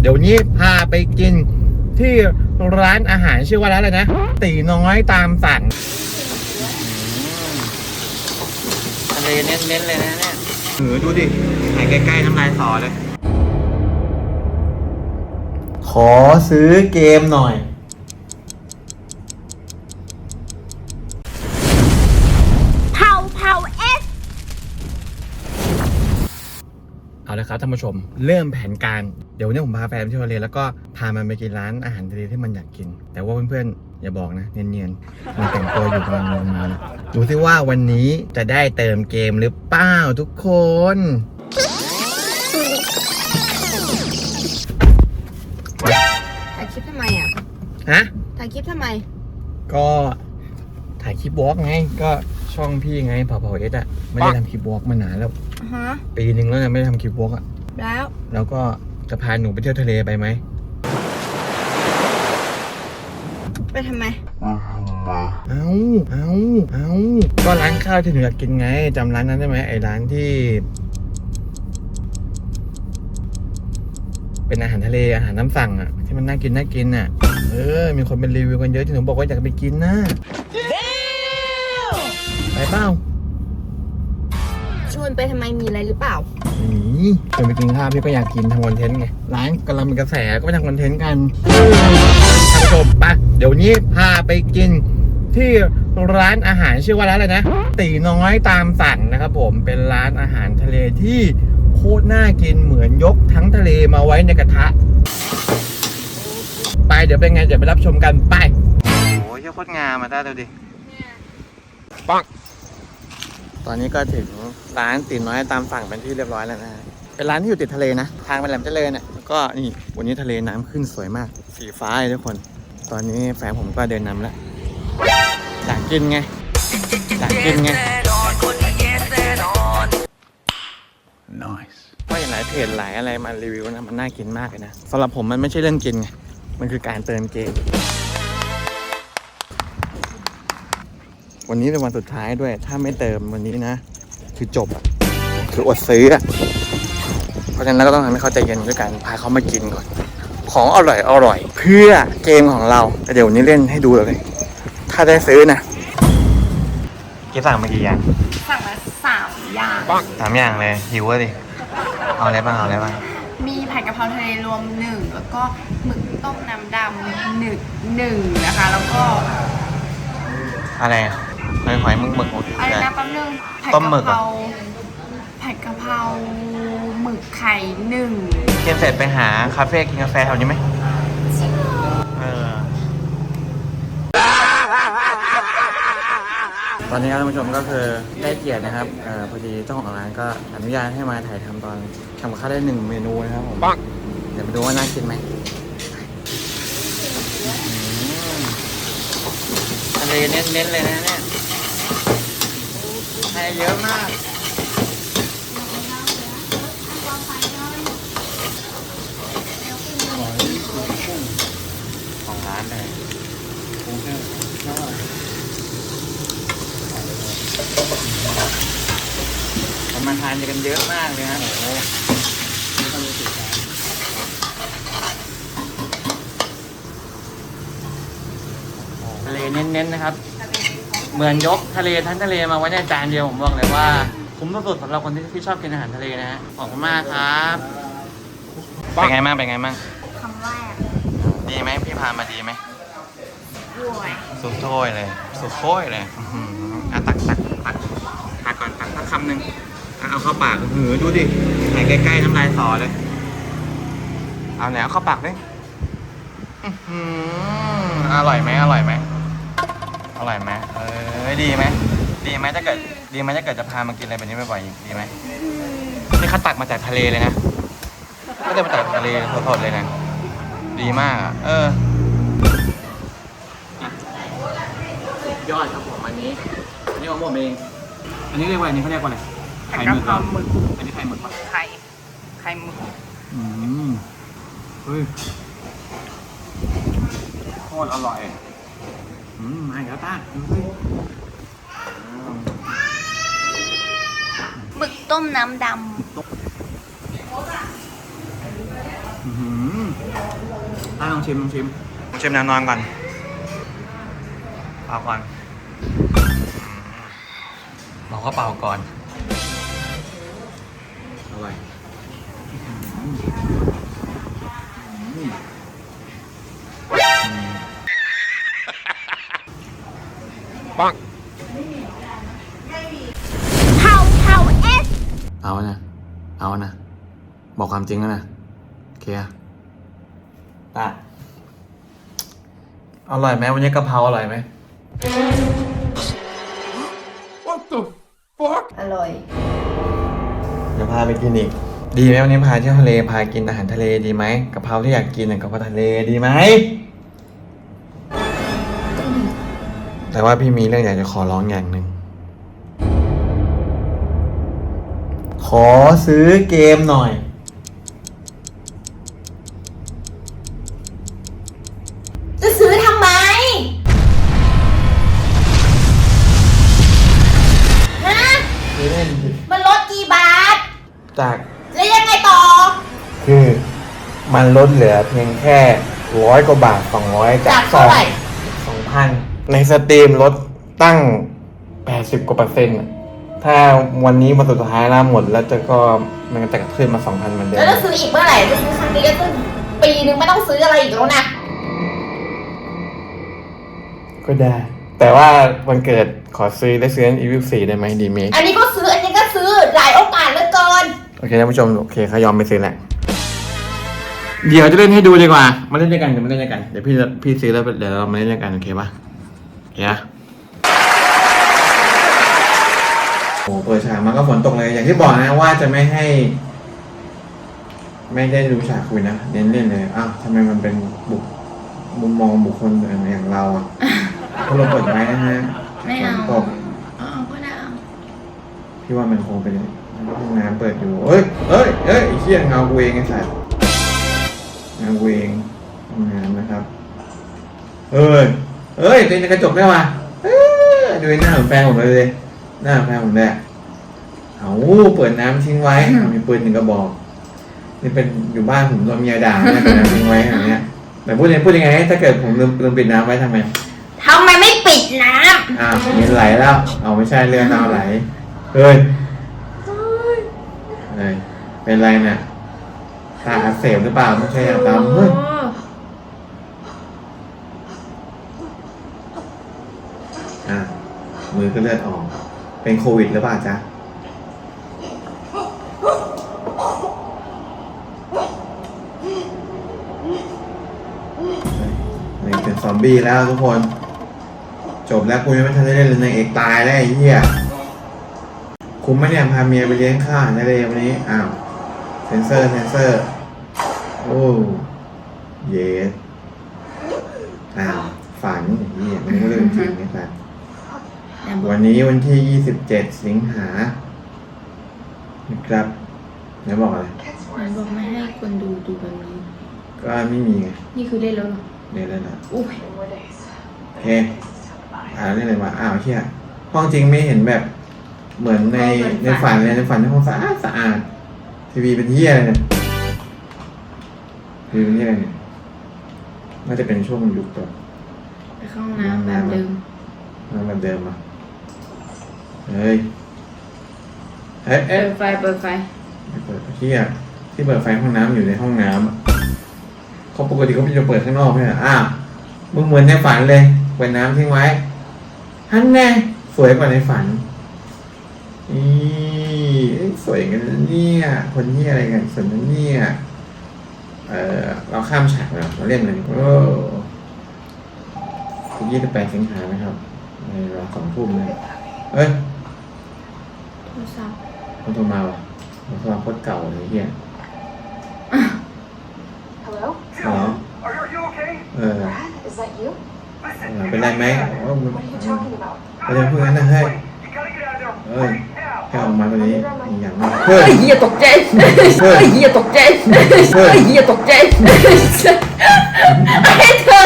เดี๋ยวนี้พาไปกินที่ร้านอาหารชื่อว่าร้านอะไรนะ ตีน้อยตามสั่งทะเลเน้นๆเลยนะเนี่ยเออดูดิถ่ายใกล้ๆน้ำลายสอเลย ขอซื้อเกมหน่อย เอาละครับท่านผู้ชม เริ่มแผนการเดี๋ยววันนี้ผมพาแฟนไปเที่ยวทะเลแล้วก็พามันไปกินร้านอาหารทะเลที่มันอยากกิน แต่ว่าเพื่อนๆ อย่าบอกนะ เนียนๆมันแต่งตัวอยู่กำลังลงมานะดูซิว่าวันนี้จะได้เติมเกมหรือเปล่าทุกคนถ่ายคลิปทำไมอะฮะถ่ายคลิปทำไม ก็ถ่ายคลิปวอล์กไงก็ช่องพี่ไงเผาเผาเอสอะไม่ได้ทำคลิปวอล์กมานานแล้ว ฮะปีหนึ่งแล้วนะไม่ได้ทำคลิปวอล์กอะแล้วแล้วก็จะพาหนูไปเที่ยวทะเลไปไหมไปทำไม เอาเอาเอาก็ร้านข้าวที่หนูอยากกินไงจำร้านนั้นได้ไหมไอ้ร้านที่ เป็นอาหารทะเลอาหารน้ำสั่งอะที่มันน่ากินน่ากินอะ เออ มีคนเป็นรีวิวกันเยอะที่หนูบอกว่าอยากไปกินนะไปเปล่า ชวนไปทำไมมีอะไรหรือเปล่าไม่มีชวนไปกินข้าวพี่ก็อยากกินทำคอนเทนต์ไง ร้านกำลังเป็นกระแสก็ไปทำคอนเทนต์กันท่านผู้ชมไปเดี๋ยวนี้พาไปกินที่ร้านอาหารชื่อว่าร้านอะไรนะ ตีน้อยตามสั่งนะครับผมเป็นร้านอาหารทะเลที่โคตรน่ากินเหมือนยกทั้งทะเลมาไว้ในกระทะ ไปเดี๋ยวเป็นไงเดี๋ยวไปรับชมกันไปโอ้ยโคตรงามมาได้ดูดิปัง ตอนนี้ก็ถึงร้านตีน้อยตามสั่งเป็นที่เรียบร้อยแล้วนะเป็นร้านที่อยู่ติดทะเลนะ ทางไปแหลมเจริญเนี่ยแล้วก็นี่วันนี้ทะเลน้ำขึ้นสวยมาก สีฟ้าเลยทุกคน ตอนนี้แฟนผมก็เดินนำแล้วอยากกินไงอยากกินไง Nice. ว่าอย่างหลายเพจหลายอะไรมารีวิวนะมันน่ากินมากเลยนะสำหรับผมมันไม่ใช่เรื่องกินไงมันคือการเติมเกม วันนี้เป็นวันสุดท้ายด้วย ถ้าไม่เติมวันนี้นะ คือจบอะคืออดซื้ออะเพราะฉะนั้นเราก็ต้องทำให้เขาใจเย็นด้วยกันพาเขามากินก่อน ของอร่อยอร่อย เพื่อเกมของเราแต่เดี๋ยววันนี้เล่นให้ดูเลย ถ้าได้ซื้อนะเกี่สั่งมากี่อย่างสั่งมาสามอย่างสามอย่างเลยหิวอะดิเอาอะไรบ้างเอาอะไรบ้างมีผัดกะเพราทะเลรวมหนึ่งแล้วก็หมึกต้มน้ำดำหนึ่งหนึ่งนะคะ แล้วก็อะไรอะห อยหอยมึงหมึกหมดอะไรนะแป๊บนึงผัดต้มกะหมึกเพเหรอราผัดกะเพราหมึกไข่หนึ่งเกมเสร็จไปหาคาเฟ่กินกาแฟแถวนี้ไหมเออตอนนี้ครับท่านผู้ชมก็คือได้เกียรตินะครับเออพอดีเจ้าของร้านก็อนุญาตให้มาถ่ายทำตอนทำกับข้าวได้หนึ่งเมนูนะครับผมเดี๋ยวไปดูว่าน่ากินไหมอืมทะเลเน้นๆเลยนะเนี่ยให้ เยอะมาก ของร้านเลยคนมาทานกันเยอะมากเลยนะโอ้โหทะเลเน้นๆนะครับ เหมือนยกทะเลทั้งทะเลมาไว้ในจานเดียวผมบอกเลยว่า คุ้มสุดๆสำหรับคนที่ที่ชอบกินอาหารทะเลนะฮะขอบคุณมากครับเป็นไงบ้างเป็นไงบ้างคำแรกดีไหมพี่พามาดีไหมด้วยสุดโต้ยเลย สุดโต้ยเลยอื้อหืออะตักตักตักตักก่อนตักสักคำหนึ่งอะเอาเข้าปากหือดูดิไหนใกล้ๆน้ำลายสอเลย เอาไหนเอาเข้าปากดิอื้อหืออร่อยไหมอร่อยไหม อร่อยไหมเออดีไหมดีไหมถ้าเกิดดีไหมถ้าเกิดจะพามากินอะไรแบบนี้บ่อยๆอีกดีไหมนี่เขาตักมาจากทะเลเลยนะไม่ได้มาจากทะเลสดๆเลยนะดีมากอะเออยอดครับผมอันนี้อันนี้ของผมเอง อันนี้เรียกว่าอันนี้เขาเรียกว่าอะไรผัดกะเพราหมึกอันนี้ไข่หมึกปะไข่ไข่หมึกอืมเฮ้ยโคตรอร่อยอื มมาอีกแล้วต้าดูสิอืมหมึกต้มน้ำดอื้อหือต้าลองชิมลองชิมลองชิมแนวนอนก่อนเป่าก่อนบอกก็เป่าก่อนอร่อย ปังเผาเผาเอสเอานะ เอานะ บอกความจริงแล้วนะโอเคอะตาอร่อยไหมวันนี้กะเพราอร่อยไหมอร่อย เดี๋ยวพาไปกินอีก ดีไหมวันนี้พาเที่ยวทะเลพากินอาหารทะเลดีไหมกะเพราที่อยากกินน่ะกะเพราทะเลดีไหม แต่ว่าพี่มีเรื่องอยากจะขอร้องอย่างหนึ่ง ขอซื้อเกมหน่อย จะซื้อทำไม ฮะซื้อเล่นดิมันลดกี่บาท จากแล้วยังไงต่อ คือมันลดเหลือเพียงแค่ร้อยกว่าบาทสองร้อยจาจากกสอเท่างไหร่ สองพัน ในสตรีมลดตั้งแปดสิบกว่าเปอร์เซ็นต์อะถ้าวันนี้วันสุดท้ายแล้วหมด แล้วจะก็มันจะกลับขึ้นมาสองพันเหมือนเดิแล้วมจะซื้ออีกเมื่อไหร่จะซื้อครั้งนี้ก็ต้องปีนึงไม่ต้องซื้ออะไรอีกแล้วนะ ก็ได้ แต่ว่าวันเกิดขอซื้อได้ซื้ออีวิวสี่ได้ไหมดีเมย์อันนี้ก็ซื้ออันนี้ก็ซื้อหลายโอกาสเหลือเกิน โอเคท่านผู้ชมโอเคเขายอมไปซื้อแหละเดี๋ยวจะเล่นให้ดูดีกว่า มาเล่นด้วยกันเดี๋ยวมาเล่นด้วยกัน เดี๋ยวพี่พี่ซื้อแล้วเดี๋ยวเรามาเล่นด้วยกันโอเคปะโอ เคนะโอ้เปิดฉากมาก็ฝนตกเลย อย่างที่บอกนะว่าจะไม่ให้ ไม่ได้ดูฉากคุยนะเน้นเล่นเลยอ้าวทำไมมันเป็นบุคมุมมองบุคคลอย่างเราอะพวกเราเปิดไว้นะฮะไม่เอาฝนตกอ๋อก็ได้เอาพี่ว่ามันคงเป็นห้องน้ำเปิดอยู่เอ้ยเอ้ยเอ้ยไอ้เชี่ยเงากูเองไอ้สัตว์เงากูเองห้องน้ำนะครับเอ้ย เอ้ยเป็นกระจกได้ว่ะเอ้ยดูหน้าของแฟนผมเลยหน้าแฟนผมเลยอะเอาเปิดน้ำทิ้งไว้เอามีปืนหนึ่งกระบอก นี่เป็นอยู่บ้านผมโดนเมียด่าเนี่ยเปิดน้ำทิ้งไว้อย่างเงี้ยแต่พูดยังพูดยังไง ถ้าเกิดผมลืมลืมปิดน้ำไว้ทำไงทำไมไม่ปิดน้อ้าวมีไหลแล้ว เอาไม่ใช่เรือน้ำไหลเฮ้ยเฮ้ยเป็นไรเนี่ยตาอักเสบหรือเปล่าไม่ใช่ยาำดำเฮ้ยอะ มือก็เลือดออก เป็นโควิดหรือเปล่าจ๊ะนี่เป็นซอมบี้แล้วทุกคน จบแล้วกูยังไม่ทันได้เล่นเลยนางเอกตายแล้วไอ้เหี้ยคุ้มไหมเนี่ยพาเมียไปเลี้ยงข้าวในะเลวันนี้ อ้าว เซนเซอร์เซนเซอร์ โอ้ เยสอ้าว ฝันไอ้เหี้ยมันก็เรื่องจริงนะครับ วันนี้วันที่ 27 สิงหานะครับไหนบอกอะไรมันบอกไม่ให้คนดูดูแบบนี้ ก็ไม่มีไง นี่คือเล่นแล้วเหรอเรียนแล้วนะอุ้ยโอเคอ่านี่เลยว่าอ้าวเชี่ยห้องจริงไม่เห็นแบบเหมือนในในฝันเลยในฝันในห้องสะอาดสะอาดทีวีเป็นที่อะไรเนี่ยทีวีเป็นที่อะไรเนี่ยน่าจะเป็นช่วงยุคแบบไปเข้าห้องน้ำแบบเดิมนั่นแบบเดิมอะ เฮ้ยเฮ้ยเปิเอ๊ะดไฟเปิดไฟเปิดที่อะที่เปิดไฟห้องน้ำอยู่ในห้องน้ำอะเขาปกติเขาจะเปิดข้างนอกไม่ใช่เหรออ้าวมึงเหมือนในฝันเลยเปิดน้ำทิ้งไว้ฮันแน่สวยกว่าในฝันอีเอ้ยสวยกันนะเนี่ยคนนี้อะไรกันสวยนะเนี่ยเออเราข้ามฉากแล้วเราเล่นเลยโอ้ยี่สิบแปดสิงหานะครับในเวลาสองทุ่มเลยเอ้ยโท รศัพท์คนโทรมาวะโทรมาโคตรเก่าเลยเฮีย Hello? อ๋อ Are you, are you okay? เออ Brad, is that you? เออเป็นไรไหมโอ้มัน What are you talking about? ประเด็นพวกนั้นนะเฮ้ย You gotta get out of there เอ้ย right now. แค่ออกมาตอนนี้มีอย่างมากเฮ้ยเฮ้ยเฮียตกใจเฮ้ยเฮ้ยเฮียตกใจเฮ้เฮ้ยยเฮียตกใจไอ้เธอ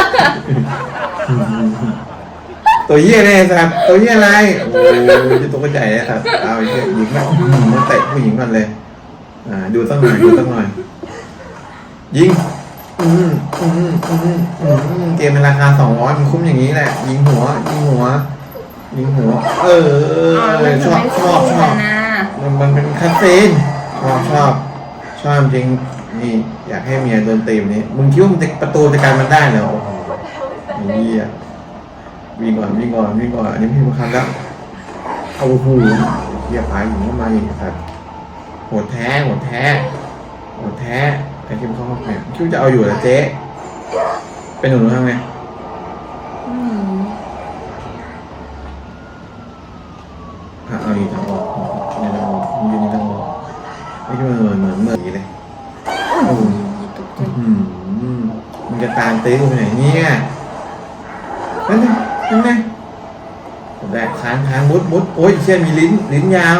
ตัวเหี้ยเนี่ยสัตว์ตัวเหี้ยอะไรโอ้ยจะตัวกระจายเลยสัตว์เอาไอ้เหี้ยหญิงแล้วมันเตะผู้หญิงก่อนเลย อ่า ดูสักหน่อยดูสักหน่อยยิงอืมอืมอืมอืมเกมในราคาสองร้อยมันคุ้มอย่างนี้แหละ ยิงหัว ยิงหัว ยิงหัว เอออ๋อมันชถึงอบไม่ชฟูอบชอบนะมันมันเป็นคัสซีนชอบชอบชอบจริงนี่อยากให้เมียโดนตีแบบนี้ มึงคิดว่ามึงจะประตูจะการมันได้เหรอโอ้โห What the hell is that นี่ thing? อะ วิ่งก่อนวิ่งก่อนวิ่งก่อนอันนี้พี่มาคันแล้วเอาหูเฮียพายหญิงเข้ามาอีกสัตว์โหดแท้โหดแท้โหดแท้ไอ้คิมเข้าห้องแม่คิดว่าจะเอาอยู่เหรอเจ๊เป็นหนูทำไงอืมอะเอาอีกทางออกนี่ทางออกยืนนี่ทางออกไอ้ที่มันเหมือนเหมือนเหมือนเลยโอ้โหตกใจอืมมันจะตามตีกูไปไหนเนี่ยนั่นไง นั่นไงแดกค้างค้างมุดมุดโอ้ยเชี่ยมีลิ้นลิ้นยาว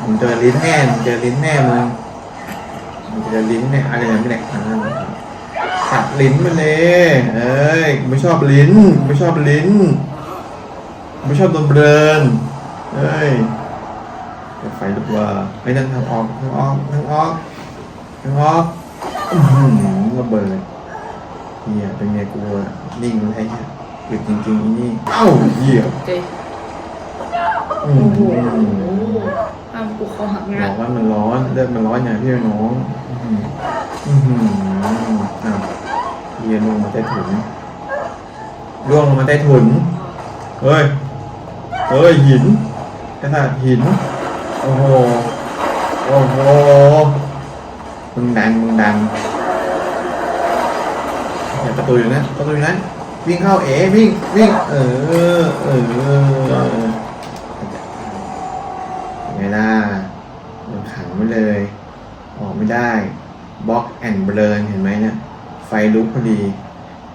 มึงเจอลิ้นแน่มึงเจอลิ้นแน่มึงมึงเจอลิ้นแน่อะไรนะไม่แดกค้างตัดลิ้นมาเลยเอ้ยไม่ชอบลิ้นไม่ชอบลิ้นไม่ชอบโดนเบิร์นเอ้ยไฟลุกว่าไม่นั่งทางออกทางออกทางออกทางออกหือระเบิดเฮียเป็นไงกูอะนิ่งเลยไอ้เหี้ยคือจริงๆอีนี่เอ้าเหี้ยเจ๊อืมโอ้โหอ้าวกูคอหักบงาอกว่ามันร้อนเลือดมันร้อนอย่างพี่น้องอื้อหืออื้อหืออ้าวเฮียลงมาใต้ถุนล่วงลงมาใต้ถุนเฮ้ยเฮ้ยหินกระดาษหินโอ้โหโอ้โหมึงดังมึงดังอย่าประตูอยู่นะประตูอยู่นั้น วิ่งเข้าเอวิ่งวิ่ง เออ เออไงล่ะโดนขังไว้เลย ออกไม่ได้บล็อกแอนเบิร์นเห็นไหมเนี่ย ไฟลุกพอดี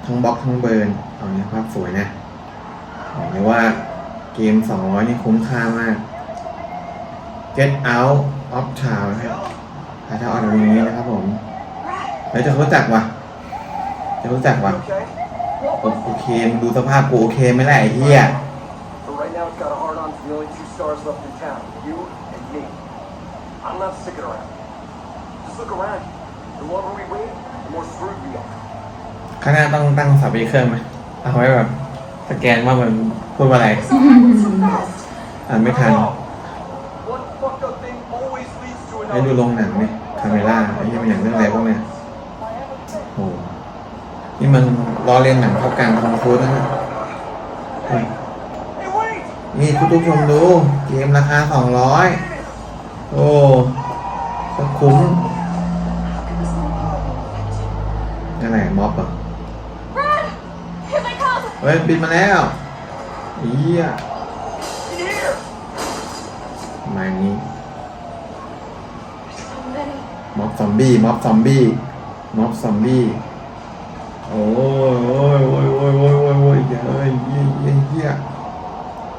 ทั้งบล็อกทั้งเบิร์นเอาเนี่ยภาพสวยนะบอกเลยว่าเกม 200 นี่คุ้มค่ามาก Get out of town นะครับหาทาออกตรงนี้นะครับผม แล้วจะรู้จักวะจะรู้จักวะ okay? โอโอเคมึงดูสภาพกูโอเคไหมล่ะไอ้เหี้ย For right now, it's got a hard on for the only two stars left in town. You and me. I'm not sticking around. Just look around. The longer we wait, the more screwed we are. ข้างหน้าต้องตั้งสับอีกเครื่องไหมเอาไว้แบบสแกนว่ามันพูดว่าอะไร This all happened so fast. อ่านไม่ทัน One fucked up thing always leads to ให้ดู another. โรงหนังไหมคาเมล่าไอ้เหี้ยมันอย่างเรื่องอะไรพวกเนี้ยโอ้โห นี่มันล้อเลียนหนังเข้ากลางคอมฟูดนะเนี่ยเฮ้ย Hey, wait! นี่คุณผู้ชมดูเกมราคาสองร้อยโอ้ก็คุ้มนั่นแหละม็อบอะ Run! Here they come! เฮ้ยบินมาแล้วเฮีย In here! ประมาณนี้ So many. ม็อบซอมบี้ม็อบซอมบี้ม็อบซอมบี้ โอ้ยโอ้ยโอ้ยโอ้ยโอ้ยโอ้ยโอ้ยเฮ้ยเฮียเฮียเฮีย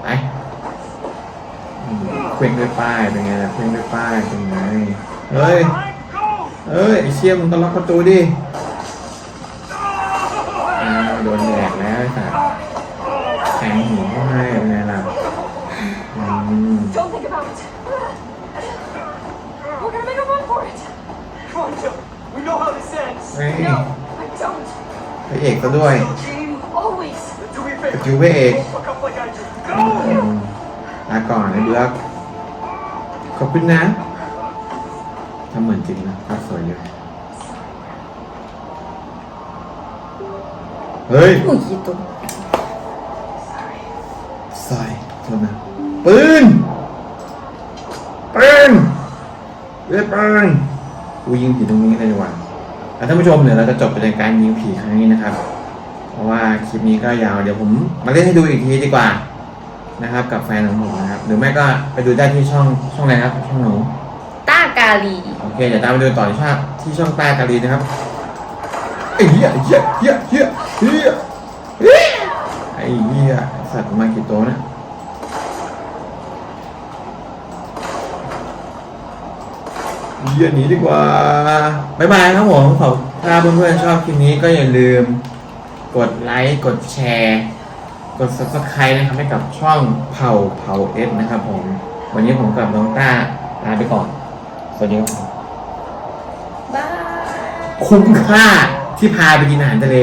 ไปเคว้งด้วยป้ายเป็นไงล่ะเคว้งด้วยป้ายเป็นไงเฮ้ยเฮ้ยไอเชี่ยมึงต้องล็อกประตูดิอ้าวโดนแดกแล้วไอ้สัสแทงหัวเข้าให้เป็นไงล่ะอืม Don't think about it. We're gonna make a run for it. Come on, Jill. We know how this ends. เฮ้ย No, I don't. พระเอกซะด้วย So, Gene, Always. then do me a กับ favor. จูพระเอก Don't fuck up like I do. อื Go! มลาก่อนไอ้เบือกขอบคุณนะทำเหมือนจริงนะภาพสวยอยู่เฮ้ยอุ้ยตกใส่โทษนะปืนปืนเรียกปืนกูยิงผีตรงนี้เลยดีกว่าแล้ว ท่านผู้ชมเดี๋ยวเราจะจบไปในการยิงผีครั้งนี้นะครับ เพราะว่าคลิปนี้ก็ยาวเดี๋ยวผมมาเล่นให้ดูอีกทีดีกว่านะครับ กับแฟนของผมนะครับ หรือไม่ก็ไปดูได้ที่ช่องช่องอะไรครับช่องหนูต้ากาลีโอเคเดี๋ยวตามไปดูต่อที่ช่องที่ช่องใต้กาลีนะครับไอ้เหี้ยเหี้ยเหี้ยเหี้ยเหี้ยเหี้ยไอ้เหี้ยสัตว์มากี่ตัวนะ เหี้ยหนีดีกว่าบ๊ายบายครับผมขอบถ้าเพื่อนๆชอบคลิปนี้ก็อย่าลืม กดไลค์ กดแชร์ กด subscribe นะครับให้กับช่องเผ่าเผ่าเอสนะครับผม วันนี้ผมกับน้องต้าลาไปก่อน สวัสดีครับบาย คุ้มค่าที่พาไปกินอาหารทะเล